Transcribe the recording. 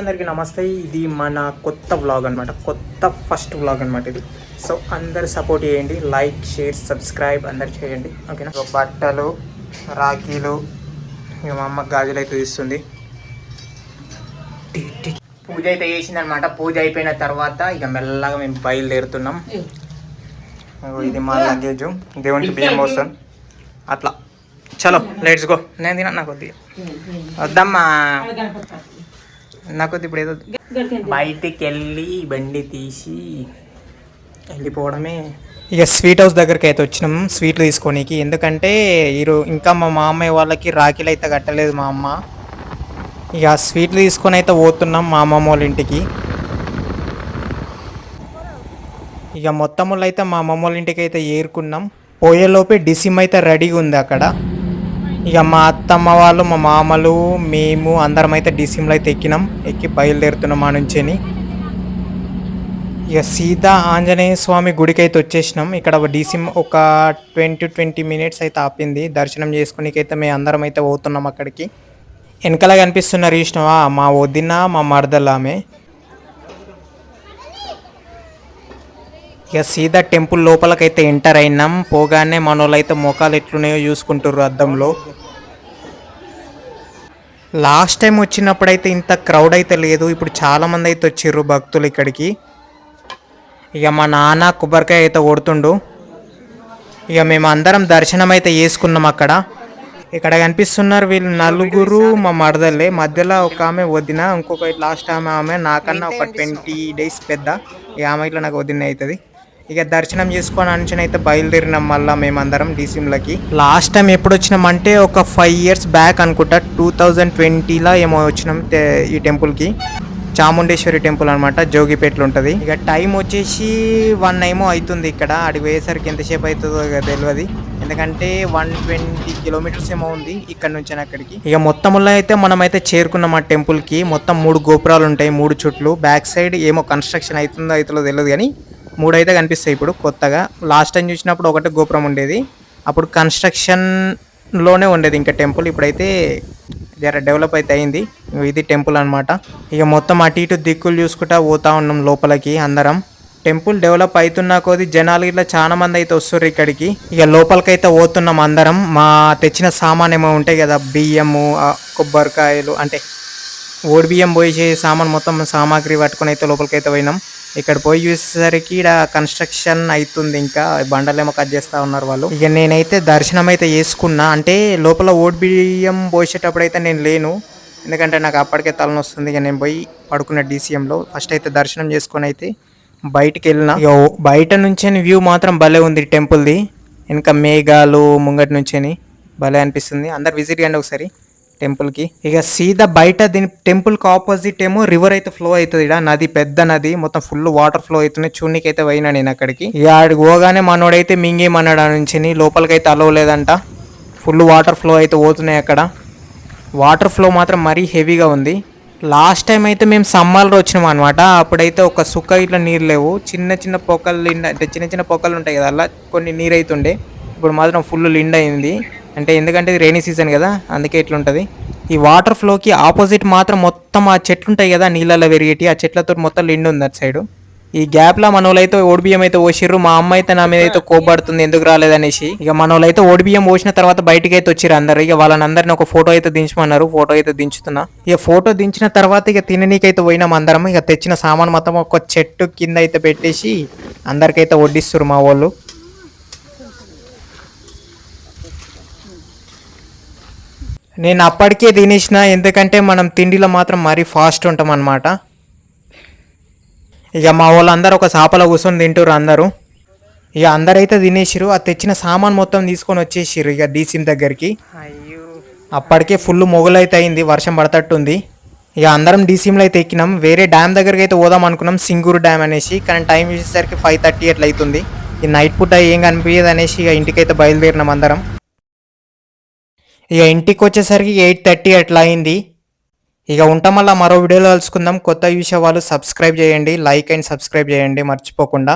అందరికీ నమస్తే. ఇది మన కొత్త వ్లాగ్ అనమాట కొత్త ఫస్ట్ వ్లాగ్ అనమాట ఇది. సో అందరు సపోర్ట్ చేయండి. లైక్ షేర్ సబ్స్క్రైబ్ అందరు చేయండి. ఓకేనా సో బట్టలు రాఖీలు ఇక మా అమ్మ గాజులు అయితే తీస్తుంది. పూజ అయితే చేసింది అనమాట పూజ అయిపోయిన తర్వాత ఇక మెల్లగా మేము బయలుదేరుతున్నాం. ఇది మా లగేజ్ దేవునికి బియ్యం పోస్తాం అట్లా. చలో లెట్స్ గో నేను తిన్నా నాకు వద్దు వద్దమ్మా. నాకు ఇప్పుడు ఏదో బయటికి వెళ్ళి బండి తీసి వెళ్ళిపోవడమే. ఇక స్వీట్ హౌస్ దగ్గరికి అయితే వచ్చినాం. స్వీట్లు తీసుకోనికి. ఎందుకంటే ఈరో ఇంకా మా మామయ్య వాళ్ళకి రాఖీలు అయితే కట్టలేదు మా అమ్మ. ఇక స్వీట్లు తీసుకొని అయితే పోతున్నాం మా అమ్మమ్మ వాళ్ళ ఇంటికి. ఇక మొత్తములో అయితే మా అమ్మమ్మ వాళ్ళ ఇంటికి అయితే ఏరుకున్నాం. పోయేలోపే డిసిమ్ అయితే రెడీగా ఉంది అక్కడ. ఇక మా అత్తమ్మ వాళ్ళు మా మామలు మేము అందరం అయితే డిసిమ్లో అయితే ఎక్కినాం. ఎక్కి బయలుదేరుతున్నాం మా నుంచేని. ఇక సీతా ఆంజనేయ స్వామి గుడికి అయితే వచ్చేసినాం. ఇక్కడ డీసీమ్ ఒక ట్వంటీ ట్వంటీ మినిట్స్ అయితే ఆపింది. దర్శనం చేసుకునేకైతే మేము అందరం అయితే పోతున్నాం అక్కడికి. వెనకాల కనిపిస్తున్నారు ఇష్టమా మా వదిన మా మరదలు ఇక సీదా టెంపుల్ లోపలకైతే ఎంటర్ అయినాం. పోగానే మనోళ్ళైతే మొఖాలు ఎట్లున్నాయో చూసుకుంటారు అద్దంలో. లాస్ట్ టైం వచ్చినప్పుడు అయితే ఇంత క్రౌడ్ అయితే లేదు. ఇప్పుడు చాలా మంది అయితే వచ్చిర్రు భక్తులు ఇక్కడికి. ఇక మా నాన్న కొబ్బరికాయ అయితే కొడుతుండు. ఇక మేము అందరం దర్శనం అయితే చేసుకున్నాం అక్కడ. ఇక్కడ కనిపిస్తున్నారు వీళ్ళు నలుగురు మా మరదలే. మధ్యలో ఒక ఆమె వదిన ఇంకొక లాస్ట్ ఆమె ఆమె నాకన్నా ఒక ట్వంటీ డేస్ పెద్ద. ఈ ఆమె ఇట్లా నాకు వదిన అవుతుంది ఇక దర్శనం చేసుకొని అనుచని అయితే బయలుదేరినాం మళ్ళీ మేమందరం డిసిమ్లకి లాస్ట్ టైం ఎప్పుడు వచ్చినాం అంటే ఒక ఫైవ్ ఇయర్స్ బ్యాక్ అనుకుంటా టూ థౌజండ్ ట్వంటీలో ఏమో వచ్చినాం ఈ టెంపుల్కి చాముండేశ్వరి టెంపుల్ అనమాట జోగిపేటలో ఉంటుంది. ఇక టైం వచ్చేసి వన్ ఏమో అవుతుంది ఇక్కడ అడిగి పోయేసరికి ఎంతసేపు అవుతుందో తెలియదు ఎందుకంటే వన్ ట్వంటీ కిలోమీటర్స్ ఏమో ఉంది ఇక్కడ నుంచి అక్కడికి. ఇక మొత్తంలో అయితే మనం అయితే చేరుకున్నాం ఆ టెంపుల్కి మొత్తం మూడు గోపురాలు ఉంటాయి మూడు చుట్లు. బ్యాక్ సైడ్ ఏమో కన్స్ట్రక్షన్ అవుతుందో అవుతుందో తెలియదు కానీ మూడు అయితే కనిపిస్తాయి ఇప్పుడు కొత్తగా. లాస్ట్ టైం చూసినప్పుడు ఒకటే గోపురం ఉండేది. అప్పుడు కన్స్ట్రక్షన్లోనే ఉండేది ఇంకా టెంపుల్ ఇప్పుడైతే జర డెవలప్ అయితే అయింది. ఇది టెంపుల్ అన్నమాట. ఇక మొత్తం అటు ఇటు దిక్కులు చూసుకుంటా పోతా ఉన్నాం లోపలికి అందరం. టెంపుల్ డెవలప్ అవుతున్న కొద్ది జనాలు ఇట్లా చాలా మంది అయితే వస్తారు ఇక్కడికి. ఇక లోపలికైతే పోతున్నాం అందరం. మా తెచ్చిన సామాన్ ఏమో ఉంటాయి కదా బియ్యము కొబ్బరికాయలు అంటే ఓడి బియ్యం పోయి సామాన్ మొత్తం సామాగ్రి పట్టుకొని అయితే లోపలికి అయితే పోయినాం. ఇక్కడ పోయి చూసేసరికి ఇక్కడ కన్స్ట్రక్షన్ అవుతుంది ఇంకా. బండలేమో కట్ చేస్తా ఉన్నారు వాళ్ళు. ఇక నేనైతే దర్శనం అయితే చేసుకున్నా. అంటే లోపల ఓట్ బియ్యం పోసేటప్పుడు అయితే నేను లేను. ఎందుకంటే నాకు అప్పటికే తలనొస్తుంది. ఇక నేను పోయి పడుకున్న డీసీఎంలో ఫస్ట్ అయితే దర్శనం చేసుకొని అయితే బయటికి వెళ్ళిన. ఇక బయట నుంచి వ్యూ మాత్రం భలే ఉంది టెంపుల్ది ఇంకా మేఘాలు ముంగటి నుంచేని భలే అనిపిస్తుంది. అందరు విజిట్ చేయండి ఒకసారి. టెంపుల్కి. ఇక సీదా బయట దీని టెంపుల్కి ఆపోజిట్ ఏమో రివర్ అయితే ఫ్లో అవుతుంది. ఇక్కడ నది పెద్ద నది మొత్తం ఫుల్ వాటర్ ఫ్లో అవుతున్నాయి. చూనికి అయితే పోయినా నేను అక్కడికి. ఇక ఆడికి పోగానే మనోడైతే మింగేమన్నాడు నుంచి. లోపలికి అయితే అలవలేదంట ఫుల్ వాటర్ ఫ్లో అయితే పోతున్నాయి అక్కడ. వాటర్ ఫ్లో మాత్రం మరీ హెవీగా ఉంది. లాస్ట్ టైం అయితే మేము సమ్మర్లో వచ్చినాం అనమాట అప్పుడైతే ఒక సుక్క ఇట్లా నీరు లేవు. చిన్న చిన్న పొక్కలు లిండ అంటే చిన్న చిన్న పొక్కలు ఉంటాయి కదా అలా కొన్ని నీరు అవుతుండే ఇప్పుడు మాత్రం ఫుల్ లిండ్ అయింది. అంటే ఎందుకంటే ఇది రైనీ సీజన్ కదా అందుకే ఇట్లుంటుంది. ఈ వాటర్ ఫ్లోకి ఆపోజిట్ మాత్రం మొత్తం ఆ చెట్లు ఉంటాయి కదా నీళ్ళలో పెరిగేటి ఆ చెట్లతో మొత్తం నిండు ఉంది అటు సైడు ఈ గ్యాప్లో మనోళ్ళైతే ఓడిబియ్యం అయితే పోసిర్రు మా అమ్మ అయితే నా మీద అయితే కోపడుతుంది ఎందుకు రాలేదనేసి. ఇక మనోళ్ళైతే ఓడిబియ్యం పోసిన తర్వాత బయటికి అయితే వచ్చిర్రు అందరు. ఇక వాళ్ళని అందరిని ఒక ఫోటో అయితే దించమన్నారు ఫోటో అయితే దించుతున్నా. ఇక ఫోటో దించిన తర్వాత ఇక తిననీకైతే పోయినాం అందరం. ఇక తెచ్చిన సామాన్ మొత్తం ఒక చెట్టు కింద అయితే పెట్టేసి అందరికైతే వడ్డిస్తారు మా వాళ్ళు. నేను అప్పటికే తినేసిన ఎందుకంటే మనం తిండిలో మాత్రం మరీ ఫాస్ట్ ఉంటాం అన్నమాట ఇక మా వాళ్ళందరూ ఒక చేపలో కూర్చొని తింటారు అందరూ. ఇక అందరైతే తినేసిరు ఆ తెచ్చిన సామాన్ మొత్తం తీసుకొని వచ్చేసిరు ఇక డీసీఎం దగ్గరికి. అప్పటికే ఫుల్ మొగలైతే అయింది వర్షం పడతట్టుంది. ఇక అందరం డీసీఎంలో అయితే ఎక్కినాం వేరే డ్యామ్ దగ్గరికి అయితే పోదాం అనుకున్నాం సింగూరు డ్యామ్ అనేసి. కానీ టైం చూసేసరికి ఫైవ్ థర్టీ అట్లా అవుతుంది ఈ నైట్ పూట ఏం కనిపించదు అనేసి ఇక ఇంటికైతే బయలుదేరినాం అందరం. ఇక ఇంటికి వచ్చేసరికి ఎయిట్ థర్టీ అట్లా అయింది. ఇక ఉంటాం మళ్ళీ మరో వీడియోలో కలుసుకుందాం. కొత్త విషయ వాళ్ళు సబ్స్క్రైబ్ చేయండి. లైక్ అండ్ సబ్స్క్రైబ్ చేయండి. మర్చిపోకుండా.